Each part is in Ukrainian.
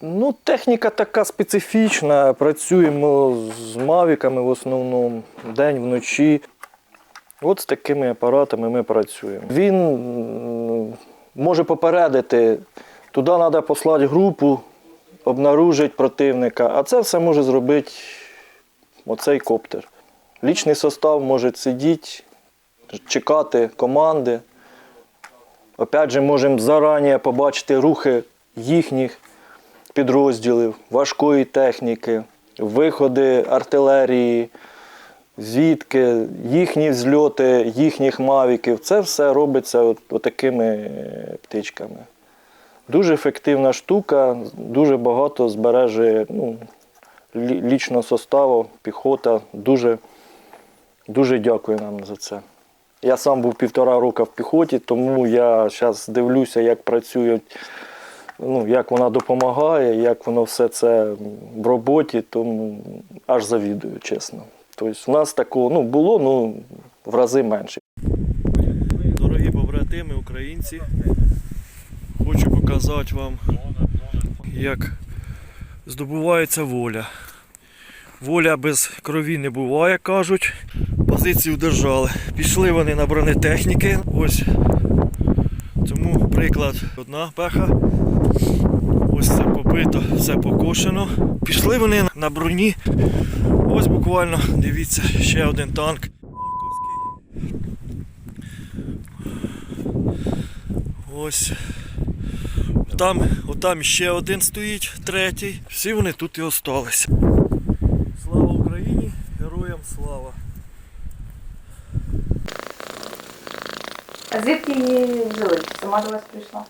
Ну, техніка така специфічна. Працюємо з мавіками в основному день вночі. От з такими апаратами ми працюємо. Він може попередити, туди треба послати групу, обнаружити противника, а це все може зробити оцей коптер. Лічний состав може сидіти, чекати команди. Опять же, можемо зарані побачити рухи їхніх підрозділів, важкої техніки, виходи артилерії, звідки, їхні взльоти, їхніх мавіків. Це все робиться от, отакими птичками. Дуже ефективна штука, дуже багато збережує ну, лічного составу, піхота. Дуже, дуже дякую нам за це. Я сам був півтора року в піхоті, тому я зараз дивлюся, як працюють ну, як вона допомагає, як воно все це в роботі, тому аж завідую, чесно. Тобто, у нас такого ну, було ну, в рази менше. Дорогі побратими, українці, хочу показати вам, як здобувається воля. Воля без крові не буває, кажуть. Позицію держали. Пішли вони на бронетехніки. Ось цьому приклад одна пеха. Ось це побито, все покошено. Пішли вони на броні. Ось буквально, дивіться, ще один танк. Ось. Там, отам ще один стоїть, третій. Всі вони тут і остались. Слава Україні! Героям слава! А звідки її взяли? Сама до вас прийшла?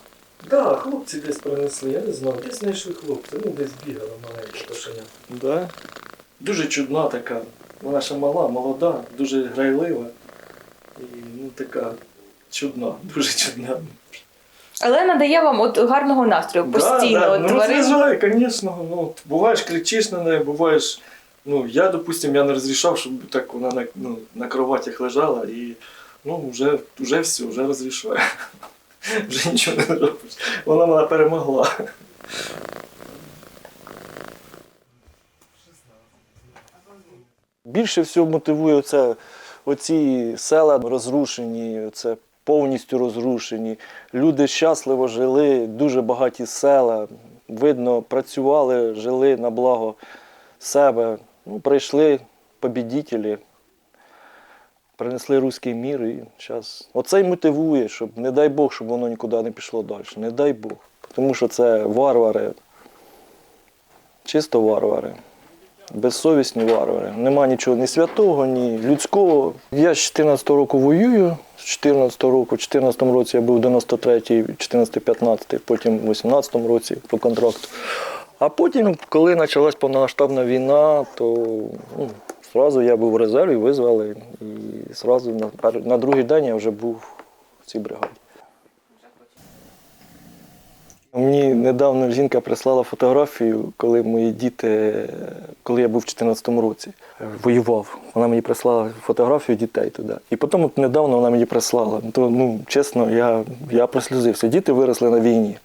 Да, хлопці десь принесли, я не знаю, десь знайшли хлопці, ну десь бігали маленькі кошеня. Да? Дуже чудна така. Вона ще мала, молода, дуже грайлива. І ну, така чудна, дуже чудна. Але надає вам от гарного настрою постійно. Да, да, от ну, тварин. розважає, звісно. Ну, от буваєш, кричиш на неї, буваєш. Ну, я, допустим, я не розрішав, щоб так вона на, ну, на кроватях лежала і ну, вже, вже все, вже розрішаю. Вже нічого не робиш. Вона мене перемогла. Більше всього мотивує оце, оці села розрушені, це повністю розрушені. Люди щасливо жили, дуже багаті села. Видно, працювали, жили на благо себе. Ну, прийшли побідітелі, принесли руський мір і зараз. Оце й мотивує, щоб не дай Бог, щоб воно нікуди не пішло далі. Не дай Бог. Тому що це варвари, чисто варвари. Безсовісні варвари. Нема нічого ні святого, ні людського. Я з 14 року воюю. З 14 року, в 14 році я був 93-й, 14-15, потім в 18-му році по контракту. А потім, коли почалась повномасштабна війна, то ну, зразу я був в резерві, визвали. І зразу на, пер- на другий день я вже був в цій бригаді. Мені недавно жінка прислала фотографію, коли мої діти, коли я був в 2014 році, воював. Вона мені прислала фотографію дітей туди. І потім от недавно вона мені прислала. То, ну, чесно, я, я прослюзився. Діти виросли на війні.